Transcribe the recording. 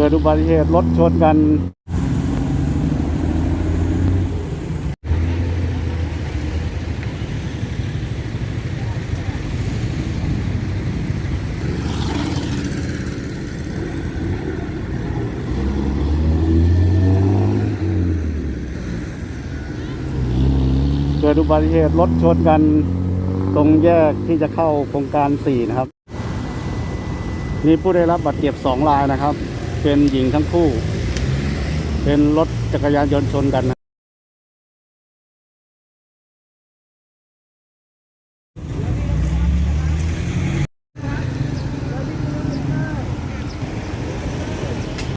เกิดอุบัติเหตุรถชนกัน เกิดอุบัติเหตุรถชนกัน ตรงแยกที่จะเข้าโครงการสี่นะครับ มีผู้ได้รับบาดเจ็บสองรายนะครับ เป็นหญิงทั้งคู่ เป็นรถจักรยานยนต์ชนกันนะ